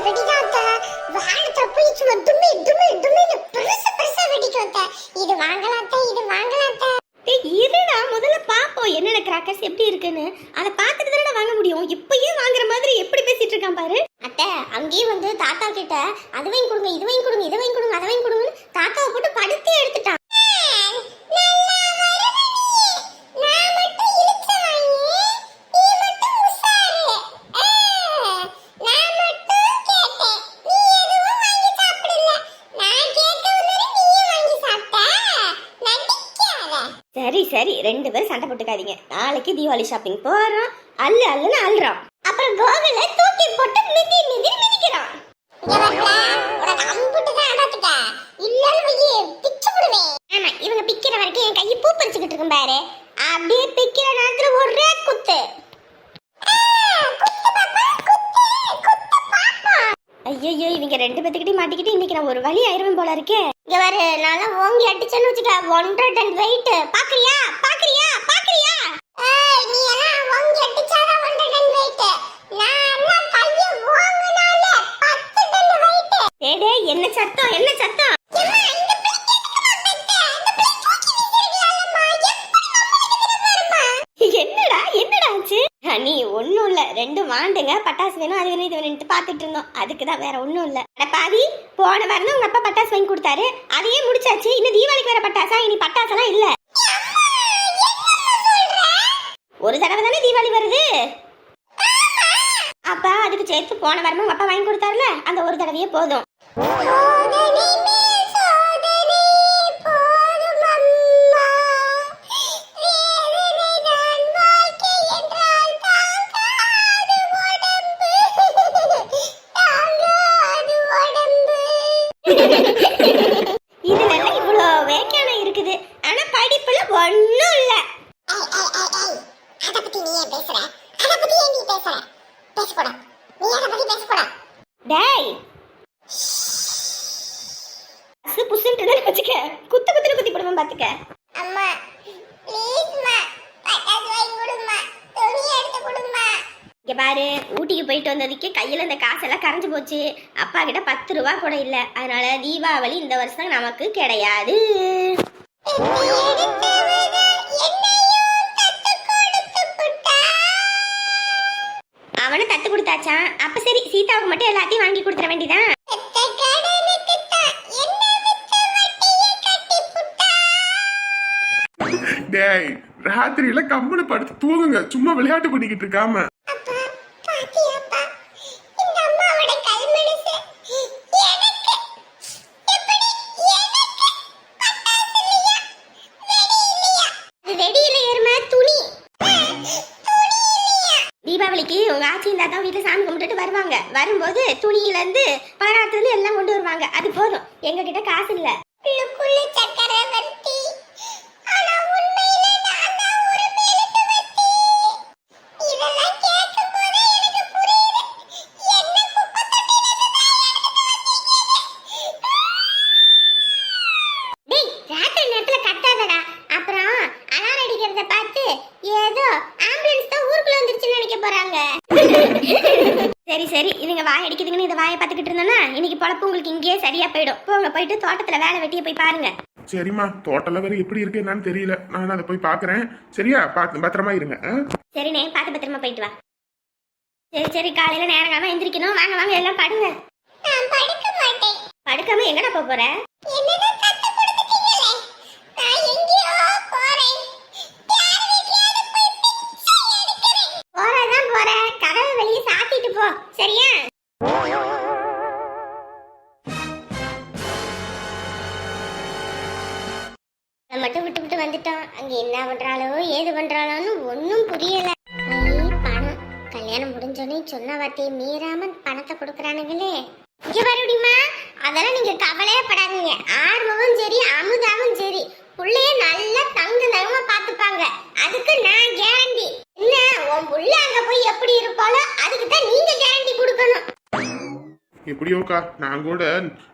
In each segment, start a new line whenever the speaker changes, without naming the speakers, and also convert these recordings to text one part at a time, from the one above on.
Pequeñito. Deepavali shopping போறோம். அல்லு அல்லுன்னு அல்றோம்.
அப்புறம் கோகுல தூக்கி போட்டு மிதி மிதி மிதிக்கிறான். ஆமா இவங்க பிக்கிற வரைக்கும் என் கையை பூ பறிச்சுக்கிட்டு இருக்கும் பாரு. அப்படியே பிக்கிற நேரத்துல ஒரே குத்து.
ஐயோ இவங்க ரெண்டு பேத்துக்கிட்டே மாட்டிக்கிட்டு இன்னைக்கு நான் ஒரு வழி ஆயிருவேன் போல இருக்கே.
இங்க வேற நல்லா ஓங்கி அடிச்சேன்னு வச்சுக்க ஒன்றரை டன் வெயிட் பாக்குறியா பாக்குறியா ஏய் நீ எல்லாம் ஓங்கி அடிச்சாதான் ஒன்றரை டன் வெயிட் நான் எல்லாம் கைய ஓங்குனால பத்து டன் வெயிட்
டேய் டேய் என்ன சத்தம் என்ன சத்தம் என்னடா என்னடா ஆச்சு நீ ஒண்ணும் இல்ல ரெண்டு வாண்டுங்க பட்டாசு அது வேணும் இது வேணும்ட்டு பார்த்துட்டு இருந்தோம். அதுக்கு தான் வேற ஒன்றும் இல்ல. அட பாவி போன வாரம் தான் உங்க அப்பா பட்டாசு வாங்கி கொடுத்தாரு. அதையே முடிச்சாச்சு. இன்னும் தீபாவளிக்கு வேற பட்டாசா? இனி பட்டாசெல்லாம் இல்ல. ஒரு தடவை தானே தீபாவளி வருது? அப்பா அதுக்கு சேர்த்து போன வாரமும் உங்க அப்பா வாங்கி கொடுத்தாருல. அந்த ஒரு தடவையே போதும். போயிட்டு வந்ததுக்கு கையில் இந்த காசெல்லாம் கரைஞ்சு போச்சு. அப்பா கிட்ட பத்து ரூபா கூட இல்லை. அதனால தீபாவளி இந்த வருஷம் நமக்கு கிடையாது. அவனை தட்டு கொடுத்தாச்சான் அப்ப சரி சீதாவுக்கு மட்டும் எல்லாத்தையும் வாங்கி கொடுத்துட வேண்டியதான்
டேய் ராத்திரியில கம்பெனி படுத்து தூங்குங்க. சும்மா விளையாட்டு பண்ணிக்கிட்டு இருக்காம.
தீபாவளிக்கு உங்க ஆச்சி இந்த தான் வீட்டுல சாமி கும்பிட்டுட்டு வருவாங்க. வரும்போது துணியில இருந்து பலகாரத்துல இருந்து எல்லாம் கொண்டு வருவாங்க. அது போதும். எங்க கிட்ட காசு இல்ல. சரி சரி. இதுங்க வாய் அடிக்குதுங்கன்னு இதை வாயை பார்த்துக்கிட்டு இருந்தோன்னா இன்னைக்கு பொழப்பு உங்களுக்கு இங்கேயே சரியா போயிடும். போங்க போயிட்டு தோட்டத்துல வேலை வெட்டிய போய் பாருங்க.
சரிம்மா தோட்டம்ல வேற எப்படி இருக்கு என்னன்னு தெரியல. நான் அதை போய் பாக்குறேன் சரியா? பாத்து பத்திரமா இருங்க. ஆ?
சரிண்ணே பார்த்து பத்திரமா போயிட்டு வா. சரி சரி. காலையில நேரங்காம எந்திரிக்கணும். வாங்க வாங்க எல்லாம் படுங்க.
நான் படுக்க மாட்டேன்.
படுக்காம எங்கடா போக போற?
என்னதான் தத்து கொடுத்துட்டீங்களே? நான் எங்கேயோ போறேன்.
போறதான் போற கதவை வெளியே சாத்திட்டு போ சரியா?
அதை மட்டும் விட்டு விட்டு வந்துட்டோம் அங்க என்ன பண்றாளோ ஏது பண்றாளோன்னு ஒன்னும் புரியல. பணம் கல்யாணம் முடிஞ்சோடனே சொன்ன வார்த்தையை மீறாம பணத்தை கொடுக்குறானுங்களே. இங்க வருடிமா அதெல்லாம் நீங்க கவலையே படாதீங்க. ஆர்வமும் சரி அமுதாவும் சரி. புள்ளைய நல்லா தங்கு தங்கமா பாத்துப்பாங்க அதுக்கு நான் கேரண்டி என்ன உன் புள்ள அங்க போய் எப்படி இருப்பாளோ அதுக்கு தான் நீங்க கேரண்டி கொடுக்கணும்.
எப்படியோக்கா நான் கூட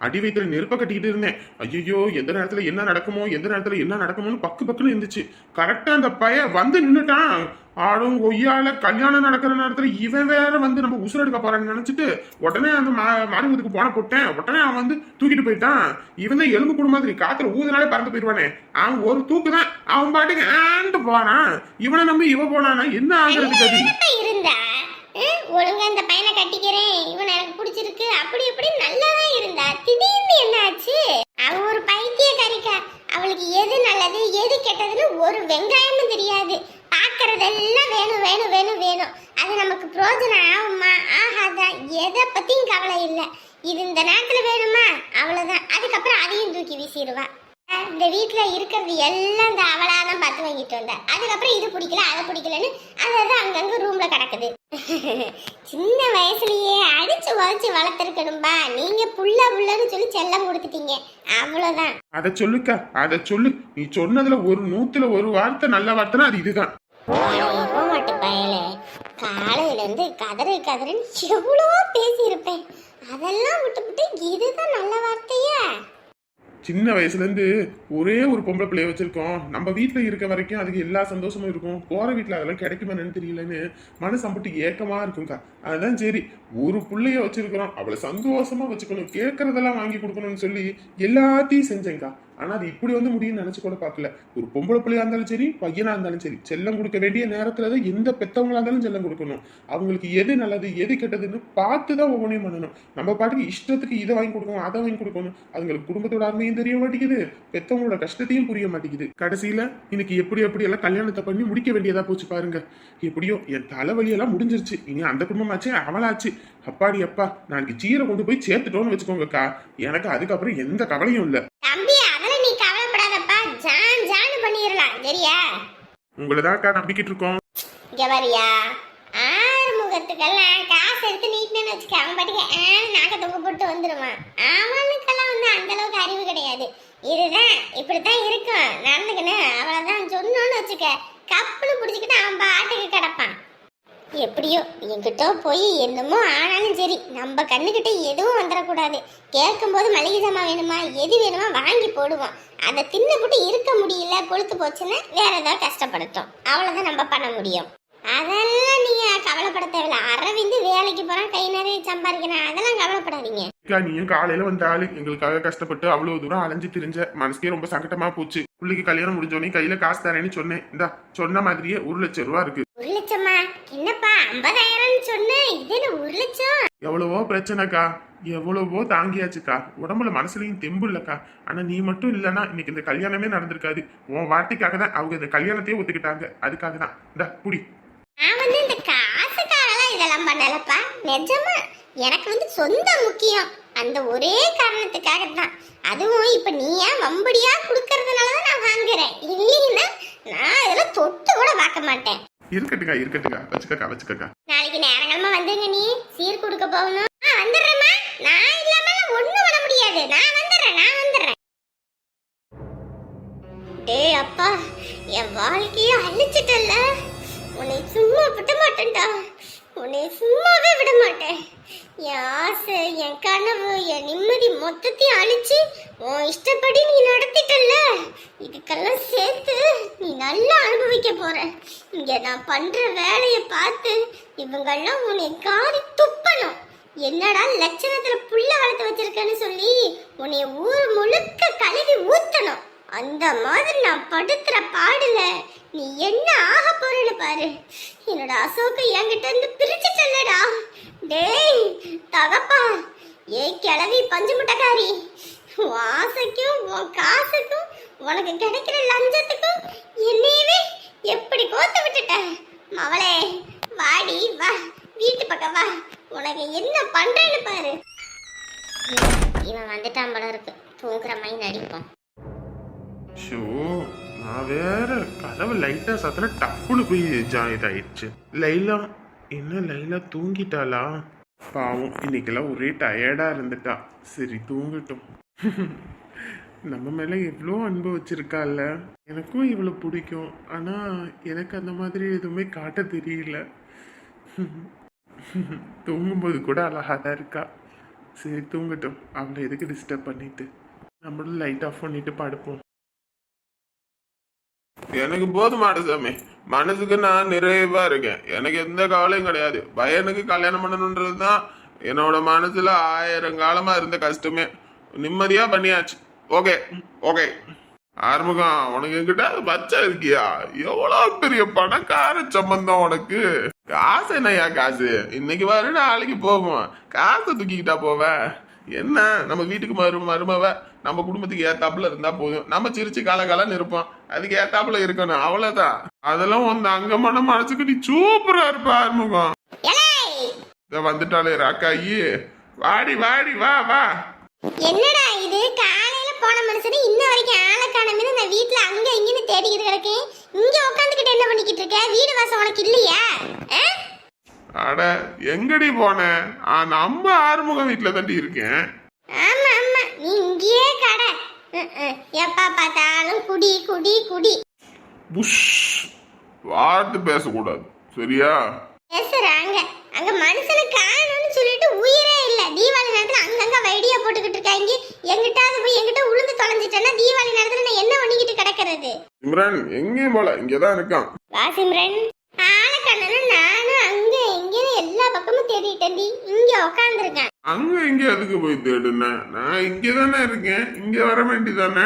அடி வயிற்றுல நெருப்ப கட்டிக்கிட்டு இருந்தேன். ஐயோ எந்த நேரத்துல என்ன நடக்குமோ எந்த நேரத்துல என்ன நடக்குமோன்னு பக்கு பக்குன்னு இருந்துச்சு. கரெக்டா அந்த பைய வந்து நின்னுட்டான். ஆடும் ஒய்யால கல்யாணம் நடக்கிற நேரத்துல இவன் வேற வந்து நம்ம உசுரெடுக்க போறான்னு நினைச்சிட்டு உடனே அந்த மாரிமுத்துக்கு போன போட்டேன். உடனே அவன் வந்து தூக்கிட்டு போயிட்டான். இவன் தான் எலும்பு கூடு மாதிரி காத்துல ஊதுனாலே பறந்து போயிடுவானே. அவன் ஒரு தூக்கு தான் அவன் பாட்டுக்கு ஆண்டு போறான் இவனை நம்பி இவன் போனானா? என்ன ஆகுறது கதி
என்னப்பா இருந்தா அஹ், ஒழுங்கா இந்த பையனை கட்டிக்கிறேன் இவன் எனக்கு பிடிச்சிருக்கு அப்படி இப்படி நல்லா தான் இருந்தா திடீர்னு என்ன ஆச்சு அவ ஒரு பைத்தியக்காரிக்கா அவளுக்கு எது நல்லது எது கெட்டதுன்னு ஒரு வெங்காயமும் தெரியாது பார்க்கறதெல்லாம் வேணும் வேணும் வேணும் வேணும் அது நமக்கு பிரயோஜனம் ஆகுமா ஆகாதா எதை பத்தியும் கவலை இல்லை இது இந்த நேரத்துல வேணுமா அவ்வளவுதான் அதுக்கப்புறம் அதையும் தூக்கி வீசிடுவா இந்த வீட்ல இருக்கிறது எல்லாம் இந்த அவளா தான் பார்த்து வாங்கிட்டு வந்தா அதுக்கப்புறம் இது பிடிக்கல அதை பிடிக்கலன்னு அதான் அங்கங்க ரூம்ல கிடக்குது சின்ன வயசுலயே அடிச்சு உதச்சு வளர்த்துருக்கணும்பா நீங்க புள்ள புள்ளன்னு சொல்லி செல்லம் கொடுத்துட்டீங்க. அவ்வளவுதான்.
அத சொல்லுக்கா அத சொல்லு. நீ சொன்னதுல ஒரு நூத்துல ஒரு வார்த்தை நல்ல வார்த்தைனா அது இதுதான்.
போக மாட்டேன் பயலே. காலையில இருந்து கதறு கதறுன்னு எவ்வளோ பேசியிருப்பேன். அதெல்லாம் விட்டுவிட்டு இதுதான் நல்ல வார்த்தையா?
சின்ன வயசுலேருந்து ஒரே ஒரு பொம்பளை பிள்ளைய வச்சுருக்கோம். நம்ம வீட்டில் இருக்க வரைக்கும் அதுக்கு எல்லா சந்தோஷமும் இருக்கும். போகிற வீட்டில் அதெல்லாம் கிடைக்குமா தெரியலன்னு மனசு அம்பட்டு ஏக்கமாக இருக்கும்க்கா. அதுதான் சரி ஒரு பிள்ளைய வச்சுருக்குறோம். அவளை சந்தோஷமாக வச்சுக்கணும். கேட்குறதெல்லாம் வாங்கி கொடுக்கணும்னு சொல்லி எல்லாத்தையும் செஞ்சேங்க்கா ஆனா அது இப்படி வந்து முடியும்னு நினைச்சு கூட பார்க்கல. ஒரு பொம்பளை பிள்ளையா இருந்தாலும் சரி பையனா இருந்தாலும் சரி செல்லம் கொடுக்க வேண்டிய நேரத்துல தான் எந்த பெத்தவங்களா இருந்தாலும் செல்லம் கொடுக்கணும். அவங்களுக்கு எது நல்லது எது கெட்டதுன்னு பார்த்து தான் ஒவ்வொன்றையும் பண்ணணும். நம்ம பாட்டுக்கு இஷ்டத்துக்கு இதை வாங்கி கொடுக்கணும் அதை வாங்கி கொடுக்கணும். அதுங்களுக்கு குடும்பத்தோட அருமையும் தெரிய மாட்டேங்குது. பெத்தவங்களோட கஷ்டத்தையும் புரிய மாட்டேங்குது. கடைசியில இன்னைக்கு எப்படி எப்படி எல்லாம் கல்யாணத்தை பண்ணி முடிக்க வேண்டியதா போச்சு பாருங்க. எப்படியோ என் தலைவலியெல்லாம் முடிஞ்சிருச்சு. இனி அந்த குடும்பமாச்சே அவளாச்சு. அப்பாடி அப்பா நாளைக்கு சீரை கொண்டு போய் சேர்த்துட்டோம்னு வச்சுக்கோங்கக்கா. எனக்கு அதுக்கப்புறம் எந்த கவலையும் இல்லை
தம்பி அதெல்லாம் நீ கவலைப்படாதப்பா ஜான் ஜான் பண்ணிடலாம் சரியா
உங்களை தான் நம்பிக்கிட்டு இருக்கோம்.
இங்க வரியா ஆறுமுகத்துக்கெல்லாம் காசு எடுத்து நீட்டினு வச்சுக்க அவன் பாட்டுக்கு நாக்க தொங்க போட்டு வந்துடுவான் அவனுக்கெல்லாம் வந்து அந்த அளவுக்கு அறிவு கிடையாது. இதுதான் இப்படித்தான் இருக்கும். நடந்துக்கணும் அவ்வளவுதான் சொன்னோன்னு வச்சுக்க கப்புன்னு பிடிச்சிக்கிட்டு அவன் பாட்டுக்கு கிடப்பான். எப்படியோ என்கிட்ட போய் என்னமோ ஆனாலும் சரி நம்ம கண்ணுக்கிட்ட எதுவும் வந்துடக்கூடாது கேட்கும்போது மளிகை ஜாமான் வேணுமா எது வேணுமா வாங்கி போடுவோம். அதை தின்னுபுட்டு இருக்க முடியல கொழுத்து போச்சுன்னா வேற ஏதாவது கஷ்டப்படுத்தும். அவ்வளோதான் நம்ம பண்ண முடியும். அதெல்லாம் நீங்க கவலைப்பட தேவையில்ல. அரவிந்து வேலைக்கு போறான் கை நிறைய சம்பாதிக்கிறான். அதெல்லாம் கவலைப்படாதீங்க.
அக்கா, நீயும் காலையில வந்த ஆளு. எங்களுக்காக கஷ்டப்பட்டு அவ்வளவு தூரம் அலைஞ்சு திரிஞ்ச மனசுக்கே ரொம்ப சங்கடமா போச்சு. பிள்ளைக்கு கல்யாணம் முடிஞ்சோடனே கையில காசு தரேன்னு சொன்னேன். இந்தா சொன்ன மாதிரியே ஒரு லட்சம் ரூபா இருக்கு.
ஒரு லட்சமா? என்னப்பா ஐம்பதாயிரம்னு சொன்னேன் இது என்ன ஒரு லட்சம்.
எவ்வளவோ பிரச்சனைக்கா எவ்வளவோ தாங்கியாச்சுக்கா. உடம்புல மனசுலயும் தெம்பு இல்லக்கா. ஆனா நீ மட்டும் இல்லனா இன்னைக்கு இந்த கல்யாணமே நடந்திருக்காது. உன் வார்த்தைக்காக தான் அவங்க இந்த கல்யாணத்தையே ஒத்துக்கிட்டாங்க. அதுக்காக தான். இந்தா புடி
நான் வந்து இந்த காசுக்காகலாம் இதெல்லாம் பண்ணலப்பா. நிஜமா எனக்கு வந்து சொந்தம் முக்கியம். அந்த ஒரே காரணத்துக்காக தான். அதுவும் இப்ப நீ ஏன் வம்படியா கொடுக்கறதுனால தான் நான் வாங்குறேன். இல்லைன்னா நான் இதெல்லாம் தொட்டு கூட பார்க்க மாட்டேன்.
இருக்கட்டுக்கா இருக்கட்டுக்கா வச்சுக்கக்கா வச்சுக்கக்கா.
நாளைக்கு நேரங்களமா வந்துருங்க நீ. சீர் கொடுக்க போகணும். ஆ வந்துடுறேம்மா. நான் இல்லாம ஒண்ணும் பண்ண முடியாது. நான் வந்துடுறேன் நான் வந்துடுறேன். டேய் அப்பா என் வாழ்க்கையை அழிச்சிட்டல்ல. உன்னை சும்மா விட்ட மாட்டேன்டா. உன்னை சும்மாவே விட மாட்டேன். என் ஆசை என் கனவு என் நிம்மதி மொத்தத்தையும் அழிச்சு உன் இஷ்டப்படி நீ நடத்திட்டல்ல. இதுக்கெல்லாம் சேர்த்து நீ நல்லா அனுபவிக்க போற. இங்க நான் பண்ற வேலையை பார்த்து இவங்கெல்லாம் உன்னை காரி துப்பணும். என்னடா லட்சணத்துல புள்ள வளர்த்து வச்சிருக்கேன்னு சொல்லி உன்னை ஊர் முழுக்க கழுவி ஊத்தணும். அந்த மாதிரி நான் படுத்துற பாடுல நீ என்ன ஆக பாரு. என்னோட அசோக என்கிட்ட இருந்து பிரிச்சுட்டல்லடா டேய் தகப்பா. ஏ கிளவி பஞ்சு முட்டைக்காரி. ஆசைக்கும் உன் காசுக்கும் உனக்கு கிடைக்கிற லஞ்சத்துக்கும் என்னையவே எப்படி கோத்து விட்டுட்ட? மவளே வாடி வா. வீட்டு பக்கம் வா. உனக்கு என்ன பண்றேன்னு பாரு. இவன் வந்துட்டான் போல இருக்கு. தூங்குற மாதிரி நடிப்போம்.
ஷோ. வேற கதவு லைட்டா சத்துல டப்புன்னு போய் ஜா இதாயிடுச்சு லைலா என்ன லைலா தூங்கிட்டாளா? பாவம் இன்னைக்கெல்லாம் ஒரே டயர்டா இருந்துட்டா. சரி தூங்கட்டும். நம்ம மேல எவ்வளோ அன்பு வச்சிருக்கால எனக்கும் இவ்வளோ பிடிக்கும். ஆனா எனக்கு அந்த மாதிரி எதுவுமே காட்ட தெரியல. தூங்கும்போது கூட அழகா தான் இருக்கா. சரி தூங்கட்டும். அவளை எதுக்கு டிஸ்டர்ப் பண்ணிட்டு? நம்மளும் லைட் ஆஃப் பண்ணிட்டு படுப்போம். எனக்கு போதுமாட சாமி. மனசுக்கு நான் நிறைவா இருக்கேன். எனக்கு எந்த கவலையும் கிடையாது. பையனுக்கு கல்யாணம் பண்ணணுன்றது தான் என்னோட மனசுல ஆயிரம் காலமா இருந்த கஷ்டமே. நிம்மதியா பண்ணியாச்சு. ஓகே. ஓகே. ஆறுமுகம் உனக்கு என்கிட்ட பச்சை இருக்கியா? எவ்வளவு பெரிய பணக்கார சம்பந்தம் உனக்கு? காசு என்னய்யா காசு? இன்னைக்கு வர நாளைக்கு போவோம். காசை தூக்கிக்கிட்டா போவேன். என்ன? நம்ம வீட்டுக்கு மரு மருமவ நம்ம குடும்பத்துக்கு ஏத்தாப்புல இருந்தா போதும். நம்ம சிரிச்சு காலகாலன்னு இருப்போம் அதுக்கு ஏத்தாப்புல இருக்கணும். அவ்வளவுதான். அதெல்லாம் உன் அங்கமான மனசுக்கு நீ சூப்பரா இருப்ப ஆறுமுகம். இத வந்துட்டாலே ராக்காயி. வாடி வாடி வா வா.
என்னடா இது? காலையில போன மனுஷனே இன்ன வரைக்கும் ஆளை காணமே நான் வீட்ல அங்க இங்கன்னு தேடிக்கிட்டு கிடக்கேன். இங்க உட்காந்துக்கிட்டு என்ன பண்ணிக்கிட்டு இருக்க? வீடு வாசம் உனக்கு இல்லையா? ஆ?
அட எங்கடி போன? நம்ம ஆறுமுகம் வீட்டுல தாண்டி இருக்கேன்.
ஆமா ஆமா. நீ இங்கேயே கடை. எப்ப பார்த்தாலும் குடி குடி குடி.
புஷ். வார்த்தை பேசக்கூடாது. சரியா?
பேசுறாங்க. அங்க மனுஷனை காணும்னு சொல்லிட்டு உயிரே இல்ல. தீபாவளி நேரத்துல அங்கங்க வைடியா போட்டுக்கிட்டு இருக்காங்க. எங்கிட்டாவது போய் எங்கிட்ட உளுந்து தொலைஞ்சிட்டேன்னா தீபாவளி நேரத்துல நான் என்ன பண்ணிக்கிட்டு கிடக்கிறது?
இம்ரான் எங்கேயும் போல. இங்கதான் இருக்கான்.
வாசிம்ரன் ஆளக்கண்ணனும் நானும் அங்க இங்கன்னு எல்லா பக்கமும் தேடிட்டேன்டி இங்க உக்காந்துருக்கேன்.
அங்க இங்க எதுக்கு போய் தேடுன? நான் இங்க தானே இருக்கேன். இங்க வர வேண்டியதானே?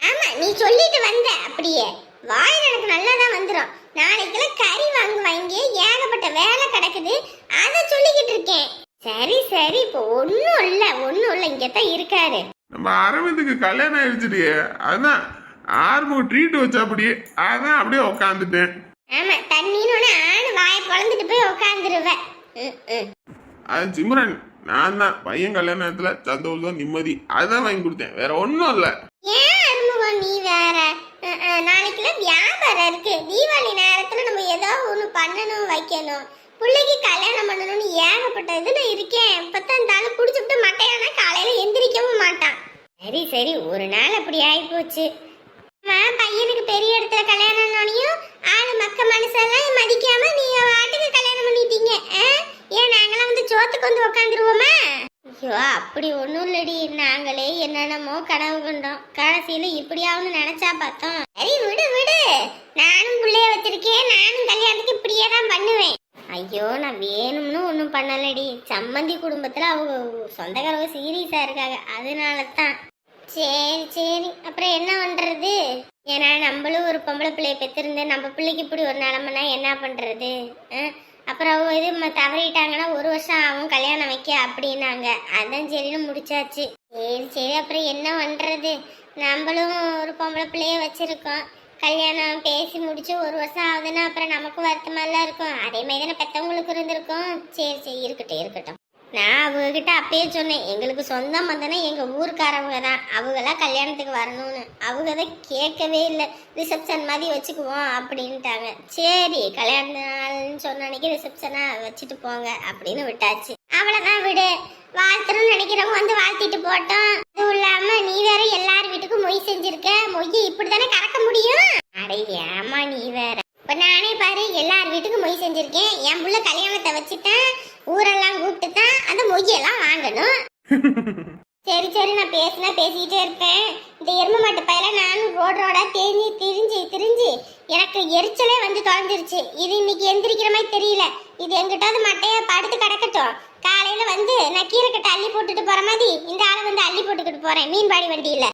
ஆமா நீ சொல்லிட்டு வந்த அப்படியே. வாயில் எனக்கு நல்லா தான் வந்துடும் நாளைக்கெல்லாம் கறி வாங்குவாங்க ஏகப்பட்ட வேலை கிடக்குது. அதை சொல்லிக்கிட்டு இருக்கேன். சரி சரி இப்போ ஒன்றும் இல்லை. ஒன்றும் இல்லை. இங்கே தான் இருக்காரு.
நம்ம அரவிந்துக்கு கல்யாணம் ஆயிடுச்சுடியே. அதான் ஆறுமுகம் ட்ரீட் வச்சா அப்படியே அதான் அப்படியே உக்காந்துட்டேன்.
ஆமா தண்ணின்னு ஒன்று ஆணு வாயை பொழந்துட்டு போய் உட்காந்துருவேன்
அது சிம்ரன் நான் தான். பையன் கல்யாணத்துல சந்தோஷம் நிம்மதி அதான் வாங்கி கொடுத்தேன். வேற ஒன்றும் இல்லை.
ஏன் அருமுகம் நீ வேற? நாளைக்கெல்லாம் வியாபாரம் இருக்கு. தீபாவளி நேரத்துல நம்ம ஏதோ ஒண்ணு பண்ணணும் வைக்கணும். பிள்ளைக்கு கல்யாணம் பண்ணணும்னு ஏகப்பட்ட இதுல இருக்கேன். இப்பதான் இந்த ஆளு குடிச்சுட்டு மட்டையானா காலையில எந்திரிக்கவும் மாட்டான். சரி சரி ஒரு நாள் அப்படி ஆயிப்போச்சு. அம்மா, பையனுக்கு பெரிய இடத்துல கல்யாணம்னோனையும் ஆளு மக்க மனுஷெல்லாம் மதிக்காம நீங்க வாட்டுக்கு கல்யாணம் பண்ணிட்டீங்க. ஏன் நாங்களாம் வந்து சோத்துக்கு வந்து உக்காந்துருவோமா? ஐயோ அப்படி ஒன்றும் இல்லடி. நாங்களே என்னென்னமோ கனவு கண்டோம். கடைசியில் இப்படியாவது நினைச்சா பார்த்தோம். சரி விடு விடு. நானும் பிள்ளைய வச்சிருக்கேன். நானும் கல்யாணத்துக்கு இப்படியே தான் பண்ணுவேன். ஐயோ நான் வேணும்னு ஒன்றும் பண்ணலடி. சம்மந்தி குடும்பத்தில் அவங்க சொந்தக்காரவங்க சீரியஸாக இருக்காங்க. அதனால தான் சரி சரி. அப்புறம் என்ன பண்ணுறது ஏன்னா நம்மளும் ஒரு பொம்பளை பிள்ளைய பெற்றிருந்து நம்ம பிள்ளைக்கு இப்படி ஒரு நிலமைனா என்ன பண்ணுறது அப்புறம் அவங்க இது தவறிட்டாங்கன்னா ஒரு வருஷம் ஆகும் கல்யாணம் வைக்க அப்படின்னாங்க. அதான் சரின்னு முடிச்சாச்சு. சரி சரி. அப்புறம் என்ன பண்ணுறது நம்மளும் ஒரு பொம்பளை பிள்ளைய வச்சுருக்கோம். கல்யாணம் பேசி முடிச்சு ஒரு வருஷம் ஆகுதுன்னா அப்புறம் நமக்கும் வருத்தமாலாம் இருக்கும். அதே மாதிரி தானே பெற்றவங்களுக்கு இருந்திருக்கும். சரி சரி. இருக்கட்டும் இருக்கட்டும். நான் அவங்கக்கிட்ட அப்பயே சொன்னேன் எங்களுக்கு சொந்தம் வந்தனா எங்கள் ஊருக்காரவங்க தான் அவங்களாம் கல்யாணத்துக்கு வரணும்னு. அவங்க தான் கேட்கவே இல்லை ரிசப்ஷன் மாதிரி வச்சுக்குவோம் அப்படின்ட்டாங்க. சரி கல்யாண நாள்னு சொன்ன அன்னைக்கு ரிசப்ஷனாக வச்சுட்டு போங்க அப்படின்னு விட்டாச்சு. அவ்வளோதான் விடு வாழ்த்தணும்னு நினைக்கிறவங்க வந்து வாழ்த்திட்டு போட்டோம். அதுவும் இல்லாமல் நீ வேற எல்லார் வீட்டுக்கும் மொய் செஞ்சிருக்க மொய் இப்படி தானே கறக்க முடியும்? அடே ஏமா நீ வேற. இப்போ நானே பாரு எல்லார் வீட்டுக்கும் மொய் செஞ்சிருக்கேன் என் பிள்ளை கல்யாணத்தை வச்சுட்டேன் சரி சரி நான் பேசினா பேசிக்கிட்டே இருப்பேன். இந்த எரும மாட்டு பையில நானும் ரோடு ரோடா தேஞ்சி திரிஞ்சு திரிஞ்சு எனக்கு எரிச்சலே வந்து தொலைஞ்சிருச்சு. இது இன்னைக்கு எந்திரிக்கிற மாதிரி தெரியல. இது எங்கிட்டாவது மட்டைய படுத்து கிடக்கட்டும். காலையில வந்து நான் கீரை அள்ளி போட்டுட்டு போற மாதிரி இந்த ஆளை வந்து அள்ளி போட்டுக்கிட்டு போறேன். மீன்பாடி வண்டியில.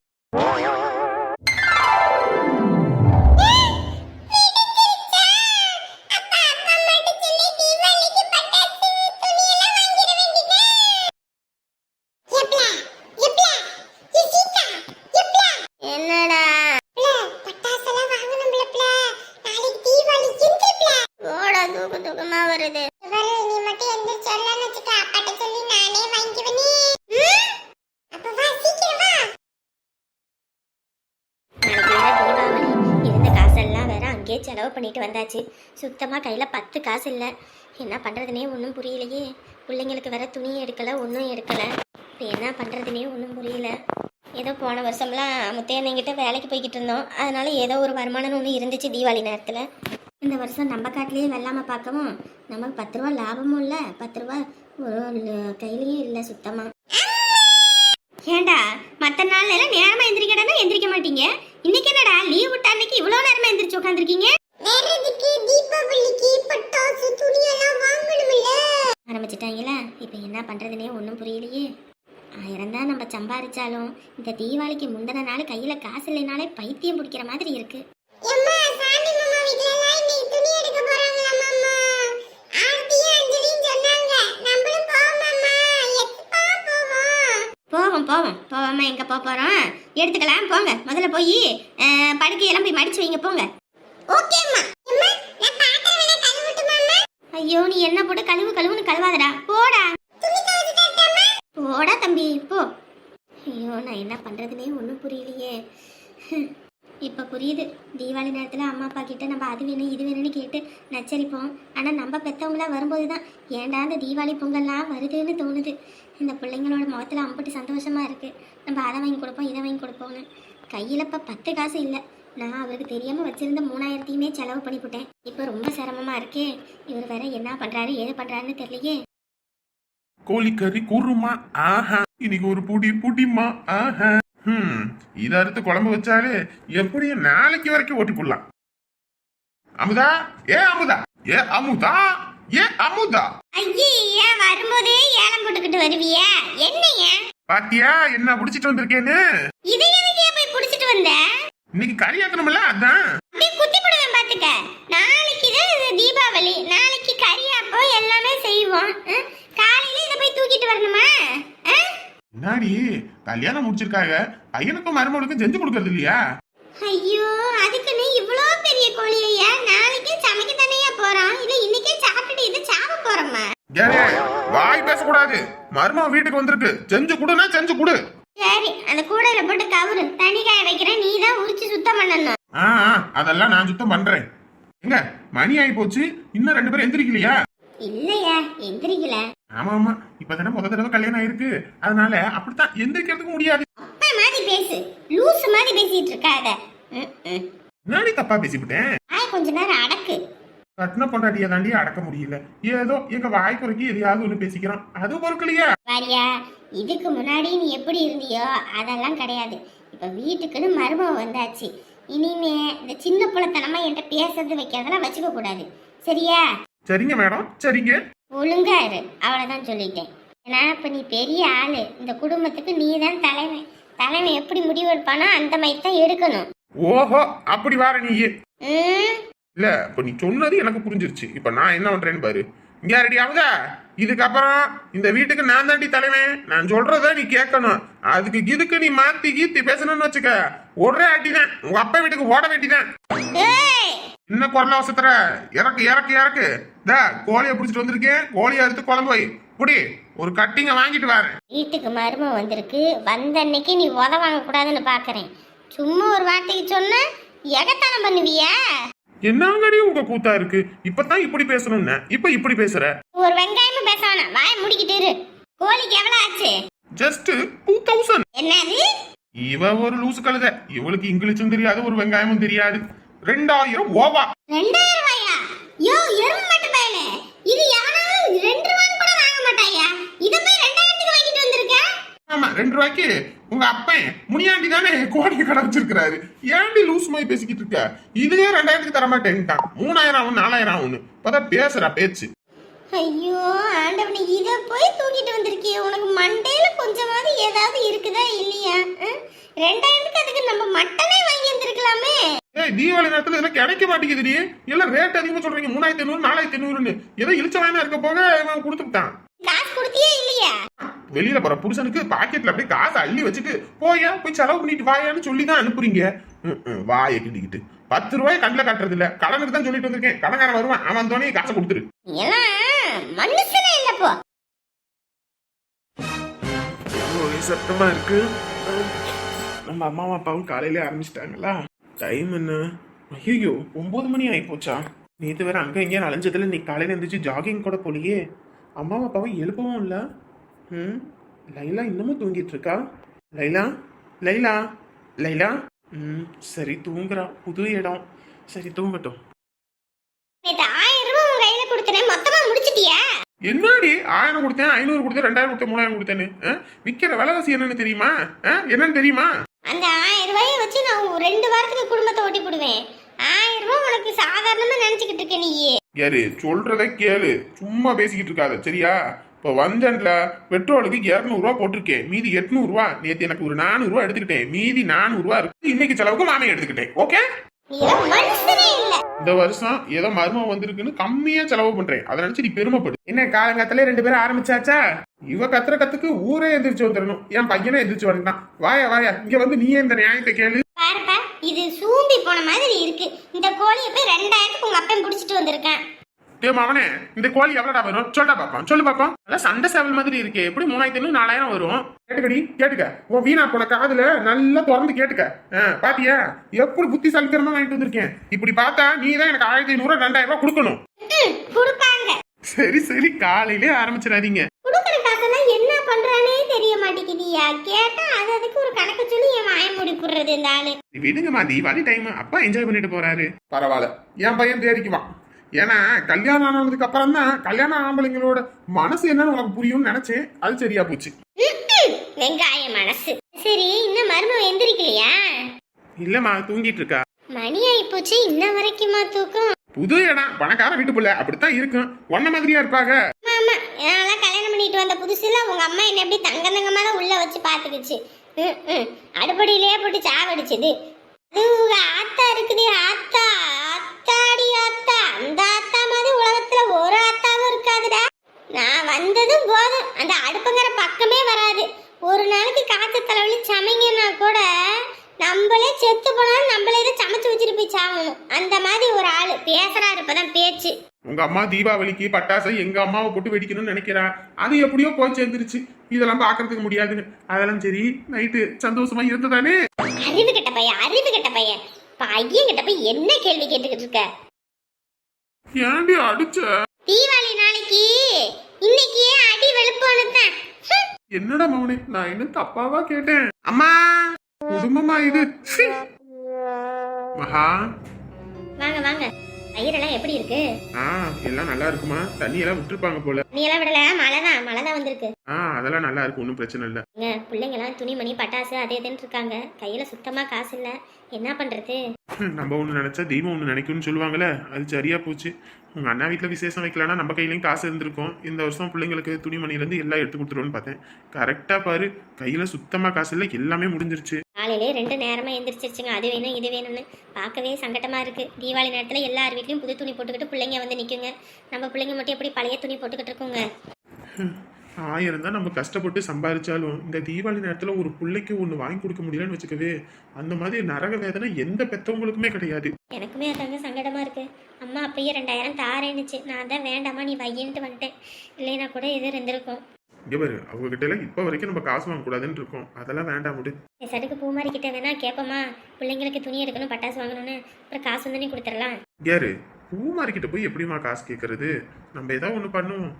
தூக்கு தூக்கமா வருது. நீ மட்டும் எந்த சொல்லன்னு வச்சுக்க. அப்பாட்ட சொல்லி நானே வாங்கிக்குவேன். நீ அப்ப வா சீக்கிரம் வா. தீபாவளி இருந்த காசெல்லாம் வேற அங்கேயே செலவு பண்ணிட்டு வந்தாச்சு. சுத்தமாக கையில் பத்து காசு இல்லை. என்ன பண்ணுறதுனே ஒன்றும் புரியலையே. பிள்ளைங்களுக்கு வேற துணி எடுக்கலை ஒன்றும் எடுக்கலை. இப்போ என்ன பண்ணுறதுனே ஒன்றும் புரியல. ஏதோ போன வருஷம்லாம் முத்தையண்ணங்கிட்ட வேலைக்கு போய்கிட்டு இருந்தோம். அதனால ஏதோ ஒரு வருமானம் ஒன்று இருந்துச்சு தீபாவளி நேரத்தில். இந்த வருஷம் நம்ம காட்டிலேயே வெள்ளாமல் பார்க்கவும் நமக்கு பத்து ரூபா லாபமும் இல்லை. பத்து ரூபா கையிலயும் இல்லை சுத்தமாக ஏண்டா மற்ற நாள்ல எல்லாம் நேரமா எந்திரிக்கடா எந்திரிக்க மாட்டீங்க. இன்னைக்கு என்னடா லீவ் விட்ட அன்னைக்கு இவ்வளவு நேரமா எந்திரிச்சு உட்காந்துருக்கீங்க ஆரம்பிச்சிட்டாங்களா? இப்போ என்ன பண்றதுனே ஒன்றும் புரியலையே. ஆயிரம் தான் நம்ம சம்பாரிச்சாலும் இந்த தீபாவளிக்கு முந்தின நாள் கையில காசு இல்லைனாலே பைத்தியம் பிடிக்கிற மாதிரி இருக்கு.
போவோம்.
போவாம எங்க போக போறோம் எடுத்துக்கலாம் போங்க. முதல்ல போய் படுக்கையெல்லாம் போய் மடிச்சு வைங்க போங்க.
ஓகேம்மா
ஐயோ நீ என்ன போட்டு கழுவு கழுவுன்னு கழுவாதடா. போடா. போடா தம்பி. போ. ஐயோ நான் என்ன பண்றதுனே ஒன்றும் புரியலையே. இப்போ புரியுது. தீபாவளி நேரத்தில் அம்மா அப்பா கிட்ட நம்ம அது வேணும் இது வேணும்னு கேட்டு நச்சரிப்போம். ஆனால் நம்ம பெற்றவங்களாம் வரும்போது தான் ஏன்டா இந்த தீபாவளி பொங்கல்லாம் வருதுன்னு தோணுது. இந்த பிள்ளைங்களோட முகத்தில் அம்புட்டு சந்தோஷமாக இருக்குது நம்ம அதை வாங்கி கொடுப்போம் இதை வாங்கி கொடுப்போம்னு. கையில் இப்போ பத்து காசு இல்லை. நான் அவருக்கு தெரியாமல் வச்சுருந்த மூணாயிரத்தையுமே செலவு பண்ணிவிட்டேன் இப்போ ரொம்ப சிரமமாக இருக்கே. இவர் வேற என்ன பண்ணுறாரு ஏது பண்ணுறாருன்னு தெரியலையே.
கோழிக்கறி குருமா ஆஹா. இன்னைக்கு ஒரு புடி புடிமா ஆஹா. ஹம் இத அறுத்து குழம்பு வச்சாலே எப்படியும் நாளைக்கு வரைக்கும் ஓட்டிக்கொள்ளலாம் அமுதா ஏ அமுதா ஏ அமுதா ஏ அமுதா.
ஐயே வரும்போதே ஏலம் போட்டுக்கிட்டு வருவியா? என்னைய?
பாத்தியா என்ன புடிச்சிட்டு வந்திருக்கேன்னு?
இதை எதுக்கே போய் புடிச்சிட்டு வந்த?
இன்னைக்கு கறி ஆக்கணும்ல அதான்.
அப்படியே குத்தி போடுவேன் பாத்துக்க. நாளைக்கு தான் தீபாவளி. நாளைக்கு கறியாப்போ எல்லாமே செய்வோம். காலையில இதை போய் தூக்கிட்டு வரணுமா? அஹ்?
முன்னாடி கல்யாணம் முடிச்சிருக்காங்க பையனுக்கும் மருமகளுக்கும் செஞ்சு கொடுக்கறது இல்லையா?
ஐயோ அதுக்குன்னு இவ்வளோ பெரிய கோழி ஐயா நாளைக்கே சமைக்க தானேயா போறோம் இல்ல இன்னைக்கே சாப்பிட்டுட்டு இது சாப்பிட போறோமா
ஏலே வாய் பேசக்கூடாது. மருமக வீட்டுக்கு வந்திருக்கு. செஞ்சு கொடுனா செஞ்சு கொடு.
சரி அந்த கூடையில போட்டு கவுரு. தண்ணி காய வைக்கிறேன் நீ தான் உரிச்சு சுத்தம் பண்ணணும்.
ஆ ஆ, அதெல்லாம் நான் சுத்தம் பண்றேன். எங்க மணி ஆகி போச்சு. இன்னும் ரெண்டு பேரும் எந்திரிக்கலையா?
இல்லையா? எந்திரிக்கல.
ஆமா ஆமா. இப்பதானே முத தடவை கல்யாணம் ஆயிருக்கு. அதனால அப்படித்தான் எந்திரிக்கிறதுக்கு முடியாது.
அப்பா மாதிரி பேசு. லூஸ் மாதிரி பேசிட்டு இருக்காத.
நானே தப்பா பேசிவிட்டேன்?
ஆய் கொஞ்ச நேரம் அடக்கு.
கட்டின பொண்டாட்டிய தாண்டி அடக்க முடியல. ஏதோ எங்க வாய் குறைக்கி எதையாவது ஒண்ணு பேசிக்கிறான். அது பொறுக்கலையா.
வாரியா இதுக்கு முன்னாடி நீ எப்படி இருந்தியோ அதெல்லாம் கிடையாது. இப்ப வீட்டுக்குன்னு மருமகம் வந்தாச்சு. இனிமே இந்த சின்ன புள்ளத்தனமா என்கிட்ட பேசுறது வைக்கிறதெல்லாம் வச்சுக்க கூடாது. சரியா?
சரிங்க மேடம் சரிங்க.
ஒழுங்கா இரு அவ்வளவுதான் சொல்லிட்டேன். ஏன்னா இப்ப நீ பெரிய ஆளு இந்த குடும்பத்துக்கு நீ தான் தலைமை தலைமை எப்படி முடிவு எடுப்பானோ அந்த மாதிரி தான் எடுக்கணும்
ஓஹோ அப்படி வார நீ.
ம்.
இல்ல இப்ப நீ சொன்னது எனக்கு புரிஞ்சிருச்சு. இப்ப நான் என்ன பண்றேன்னு பாரு. இங்க ரெடி ஆகுதா? இதுக்கப்புறம் இந்த வீட்டுக்கு நான் தாண்டி தலைவன். நான் சொல்றத நீ கேட்கணும். அதுக்கு இதுக்கு நீ மாத்தி கீத்தி பேசணும்னு வச்சுக்க. ஒரே அடிதான். உங்க அப்பா வீட்டுக்கு ஓட வேண்டிதான். என்ன குரல வசத்துற இறக்கு இறக்கு இறக்கு. தா கோழியை பிடிச்சிட்டு வந்திருக்கேன் கோழியை அறுத்து குழம்பு வை. புடி ஒரு கட்டிங்க வாங்கிட்டு வரேன்
வீட்டுக்கு மருமம் வந்திருக்கு. வந்த அன்னைக்கு நீ உத வாங்கக்கூடாதுன்னு பார்க்கறேன் சும்மா ஒரு வார்த்தைக்கு சொன்ன எகத்தானம் பண்ணுவியா?
என்னங்கடி உங்க கூத்தா இருக்கு? இப்பதான் இப்படி பேசணும்னு. இப்ப இப்படி பேசுற?
ஒரு வெங்காயமும் பேச வேணாம். வாய முடிக்கிட்டு இரு. கோழிக்கு எவ்வளவு ஆச்சு?
ஜஸ்ட் டூ தௌசண்ட்
என்னது?
இவ ஒரு லூசு கழுத. இவளுக்கு இங்கிலீஷும் தெரியாது ஒரு வெங்காயமும் தெரியாது. ரெண்டாயிரம் ஓவா.
ரெண்டாயிரம் ரூபாயா? யோ எறும்பு பயலே. இது எவனாலும் ரெண்டு ரூபான்னு கூட வாங்க மாட்டாயா? இத போய் ரெண்டாயிரத்துக்கு வாங்கிட்டு வந்திருக்க?
ஆமா ரெண்டு ரூபாய்க்கு உங்க அப்பன் முனியாண்டி தானே கோடி கடை வச்சிருக்கிறாரு. லூஸ் மாதிரி பேசிக்கிட்டு இருக்க? இதுலயே ரெண்டாயிரத்துக்கு தர மாட்டேன்ட்டான். மூணாயிரம் ஆகும் நாலாயிரம் ஆகும்னு. பார்த்தா பேசுறா பேச்சு.
ஐயோ ஆண்டவனே இத போய் தூக்கிட்டு வந்திருக்கியே. உனக்கு மண்டையில கொஞ்சமாவது ஏதாவது இருக்குதா இல்லையா? ரெண்டாயிரத்துக்கு அதுக்கு நம்ம மட்டனே வாங்கி வந்திருக்கலாமே.
ஏய் தீபாவளி நேரத்துல இதெல்லாம் கிடைக்க மாட்டேங்குதுடி. எல்லாம் ரேட் அதிகமா சொல்றீங்க. மூணாயிரத்தி ஐநூறு நாலாயிரத்தி ஐநூறுன்னு ஏதோ இழிச்ச வாய்னா இருக்க போக இவன் கொடுத்துட்டான்.
காசு கொடுத்தியே இல்லையா.
வெளியில போற புருஷனுக்கு பாக்கெட்ல அப்படியே காசை அள்ளி வச்சுட்டு போயா போய் செலவு பண்ணிட்டு வாயான்னு சொல்லி தான் அனுப்புறீங்க வாயை கிண்டிக்கிட்டு. பத்து ரூபாய் கண்ணில் காட்டுறது இல்ல கடனுக்கு தான் சொல்லிட்டு வந்திருக்கேன். கடன்காரன் வருவான். அவன் தோணி காசை கொடுத்துரு.
மனுஷனே இல்ல போ
ஒரே சத்தமா இருக்கு. நம்ம அம்மாவும் அப்பாவும் காலையில ஆரம்பிச்சிட்டாங்களா? டைம் என்ன? ஐயோ ஒன்பது மணி ஆகி போச்சா நேற்று வேற அங்கே எங்கேயும் அலைஞ்சதுல நீ காலையில இருந்துச்சு ஜாகிங் கூட போலியே. அம்மாவும் அப்பாவும் எழுப்பவும் இல்லை. ம் லைலா இன்னமும் தூங்கிட்டு இருக்கா? லைலா? லைலா? லைலா? ம் சரி தூங்குறா. புது இடம். சரி தூங்கட்டும். என்னடி? ஆயிரம் கொடுத்தேன் ஐநூறு கொடுத்தேன் ரெண்டாயிரம் கொடுத்தேன் மூணாயிரம் கொடுத்தேன்னு ஆ? விக்கிற விலைவாசி என்னன்னு தெரியுமா? என்னன்னு தெரியுமா?
அந்த ஆயிரம் ரூபாயை வச்சு நான் ஒரு ரெண்டு வாரத்துக்கு குடும்பத்தை ஓட்டி போடுவேன். ஆயிரம் ரூபாய் உனக்கு சாதாரணமா நினைச்சுக்கிட்டு இருக்க நீயே.
யாரு சொல்றத கேளு. சும்மா பேசிக்கிட்டு இருக்காத சரியா? இப்போ வந்தன்ல பெட்ரோலுக்கு இரநூறுவா போட்டிருக்கேன். மீதி எட்நூறுவா நேத்து எனக்கு ஒரு நானூறுவா எடுத்துக்கிட்டேன். மீதி நானூறுவா இருக்கு. இன்னைக்கு செலவுக்கு மாமே எடுத்துக்கிட்டேன். ஓகே?
நீ எல்லாம் மனுஷனே இல்ல.
இந்த வருஷம் ஏதோ மர்மம் வந்திருக்குன்னு கம்மியா செலவு பண்றேன். அதை நினைச்சு நீ பெருமைப்படு. என்ன காலங்காத்தாலே ரெண்டு பேரும் ஆரம்பிச்சாச்சா? இவ கத்துற கத்துக்கு ஊரே எந்திரிச்சு வந்துடணும். என் பையனே எந்திரிச்சு வந்துட்டான் வாயா வாயா. இங்க வந்து நீயே இந்த நியாயத்தை கேளு?
பாருப்பா இது சூம்பி போன மாதிரி இருக்கு. இந்த கோழியை போய் ரெண்டாயிரத்துக்கு உங்க அப்பன் புடிச்சிட்டு வந்திருக்கேன்.
டே மவனே இந்த கோழி எவ்வளோடா வரும்? சொல்டா பாப்பான் சொல்லு பாப்போம். அதான் சண்டை சேவல் மாதிரி இருக்கே. எப்படி மூணாயிரத்தி ஐநூறு நாலாயிரம் வரும்? கேட்டுக்கடி கேட்டுக்க. உன் வீணா போன காதுல நல்லா திறந்து கேட்டுக்க. பாத்தியா? எப்படி புத்திசாலித்தனமா வாங்கிட்டு வந்திருக்கேன்? இப்படி பார்த்தா நீ தான் எனக்கு ஆயிரத்தி ஐநூறு ரெண்டாயிரம் ரூபாய் கொடுக்கணும்.
கொடுப்பாங்க.
சரி சரி காலையிலே ஆரம்பிச்சிடாதீங்க.
காசெல்லாம் என்ன பண்றானே தெரிய மாட்டேங்குதியா கேட்டா அது அதுக்கு ஒரு கணக்கு சொல்லி என் வாய முடி போடுறது இந்த ஆளு.
விடுங்கம்மா தீபாவளி டைம் அப்பா என்ஜாய் பண்ணிட்டு போறாரு. பரவாயில்ல. என் பையன் தேடிக்குவான் ஏன்னா கல்யாணம் ஆனதுக்கு அப்புறம் தான் கல்யாணம் ஆம்பளைங்களோட மனசு என்னன்னு உனக்கு புரியும்னு நினைச்சேன். அது சரியா போச்சு.
வெங்காய மனசு. சரி இன்னும் மருமம் எந்திரிக்கலையா?
இல்லம்மா தூங்கிட்டு இருக்கா.
மணி ஆயிப்போச்சு இன்ன வரைக்குமா தூக்கம்.
புது இடம் பணக்கார வீட்டு புள்ள. அப்படித்தான் இருக்கும். ஒன்ன மாதிரியா இருப்பாங்க
ஆமா நான்லாம் கல்யாணம் பண்ணிட்டு வந்த புதுசுல உங்க அம்மா என்ன எப்படி தங்க தங்கமா தான் உள்ள வச்சு பாத்துக்கிச்சு. ம், ம். அடுப்படியிலேயே போட்டு சாவடிச்சது. அது உங்க ஆத்தா இருக்குது ஆத்தா. ஆத்தாடி ஆத்தா. அந்த ஆத்தா மாதிரி உலகத்துல ஒரு ஆத்தாவும் இருக்காதுடா. நான் வந்ததும் போதும். அந்த அடுப்புங்கிற பக்கமே வராது. ஒரு நாளைக்கு காத்து தலைவலி சமைங்கன்னா கூட நம்மளே செத்து போனாலும் நம்மளே தான் சமைச்சு வச்சுட்டு போய் சாகணும். அந்த மாதிரி ஒரு ஆளு பேசுறாரு இப்பதான் பேச்சு.
உங்க அம்மா தீபாவளிக்கு பட்டாசை எங்க அம்மாவை போட்டு வெடிக்கணும்னு நினைக்கிறா. அது எப்படியோ போய் சேர்ந்துருச்சு. இதெல்லாம் பாக்குறதுக்கு முடியாதுன்னு. அதெல்லாம் சரி நைட்டு சந்தோஷமா இருந்ததானே?
அறிவு கெட்ட பையன் அறிவு கெட்ட பையன். பையன் கிட்ட போய் என்ன கேள்வி கேட்டுக்கிட்டு இருக்க?
ஏன்டி அடிச்ச?
தீபாவளி நாளைக்கு இன்னைக்கு அடி வெளுப்போன்னு
என்னடா மௌனே நான் இன்னும் தப்பாவா கேட்டேன். அம்மா! குடும்பமா இது. மகா.
வாங்க வாங்க. பயிரெல்லாம் எப்படி இருக்கு?
ஆ எல்லாம் நல்லா இருக்குமா? தண்ணி எல்லாம் விட்டுருப்பாங்க போல.
நீ எல்லாம் விடல. மழை தான் மழை தான் வந்திருக்கு.
ஆ அதெல்லாம் நல்லா இருக்கும் ஒன்றும் பிரச்சனை இல்லை.
இங்க பிள்ளைங்கெல்லாம் துணிமணி பட்டாசு அதே இதுன்னு இருக்காங்க. கையில சுத்தமா காசு இல்ல. என்ன பண்றது?
நம்ம ஒன்று நினைச்சா தெய்வம் ஒன்று நினைக்கும்னு சொல்லுவாங்கல்ல. அது சரியா போச்சு. உங்க அண்ணா வீட்டில் விசேஷம் வைக்கலன்னா நம்ம கையிலயும் காசு இருந்திருக்கும். இந்த வருஷம் பிள்ளைங்களுக்கு துணிமணிலேருந்து எல்லாம் எடுத்து கொடுத்துருவோன்னு பார்த்தேன். கரெக்டாக பாரு கையில் சுத்தமாக காசு இல்லை எல்லாமே முடிஞ்சிருச்சு.
காலையிலே ரெண்டு நேரமா எந்திரிச்சிருச்சுங்க. அது வேணும் இது வேணும்னு. பார்க்கவே சங்கட்டமா இருக்கு. தீபாவளி நேரத்துல எல்லார் வீட்லயும் புது துணி போட்டுக்கிட்டு பிள்ளைங்க வந்து நிக்குங்க. நம்ம பிள்ளைங்க மட்டும் எப்படி பழைய துணி போட்டுக்கிட்டு இருக்கோங்க?
ஆயிரம் தான் நம்ம கஷ்டப்பட்டு சம்பாதிச்சாலும் இந்த தீபாவளி நேரத்தில் ஒரு பிள்ளைக்கு ஒன்று வாங்கி கொடுக்க முடியலன்னு வச்சுக்கவே அந்த மாதிரி நரக வேதனை எந்த பெத்தவங்களுக்குமே கிடையாது.
எனக்குமே அதாங்க சங்கடமா இருக்கு. அம்மா அப்பயே ரெண்டாயிரம் தாரேன்னுச்சு நான் தான் வேண்டாமா நீ வையின்ட்டு வந்துட்டேன். இல்லைன்னா கூட இது இருந்திருக்கும்.
இங்கே பாரு அவங்க கிட்ட எல்லாம் இப்போ வரைக்கும் நம்ம காசு வாங்கக்கூடாதுன்னு இருக்கோம். அதெல்லாம் வேண்டாம்
என் சடுக்கு பூமாரி கிட்ட வேணா கேட்போமா பிள்ளைங்களுக்கு துணி எடுக்கணும் பட்டாசு வாங்கணும்னு. அப்புறம் காசு வந்து நீ கொடுத்துடலாம்
யாரு பூமாரிக்கிட்ட போய் எப்படிம்மா காசு கேட்கறது நம்ம ஏதாவது ஒன்று பண்ணுவோம்.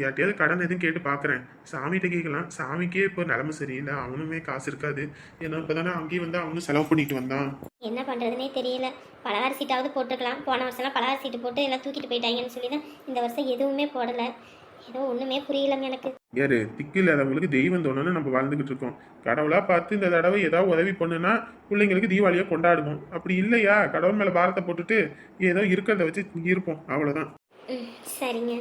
யார்ட்டையாவது கடன் எதுவும் கேட்டு பார்க்குறேன் சாமிகிட்ட கேட்கலாம் சாமிக்கே இப்போ நிலமை சரியில்லை. அவனுமே காசு இருக்காது. ஏன்னா இப்போ தானே அங்கேயும் வந்து அவனும் செலவு பண்ணிட்டு வந்தான்.
என்ன பண்ணுறதுனே தெரியல. பலவாரி சீட்டாவது போட்டுக்கலாம். போன வருஷம்லாம் பலவாரி சீட்டு போட்டு எல்லாம் தூக்கிட்டு போயிட்டாங்கன்னு சொல்லி தான் இந்த வருஷம் எதுவுமே போடலை. ஏதோ ஒன்றுமே புரியலங்க எனக்கு.
யாரு? திக்கு இல்லாதவங்களுக்கு தெய்வம் தோணுன்னு நம்ம வாழ்ந்துகிட்டு இருக்கோம். கடவுளா பார்த்து இந்த தடவை ஏதாவது உதவி பண்ணுனா பிள்ளைங்களுக்கு தீபாவளியை கொண்டாடுவோம். அப்படி இல்லையா? கடவுள் மேலே பாரத்தை போட்டுட்டு ஏதோ இருக்கிறத வச்சு இருப்போம். அவ்வளோதான்
ம் சரிங்க.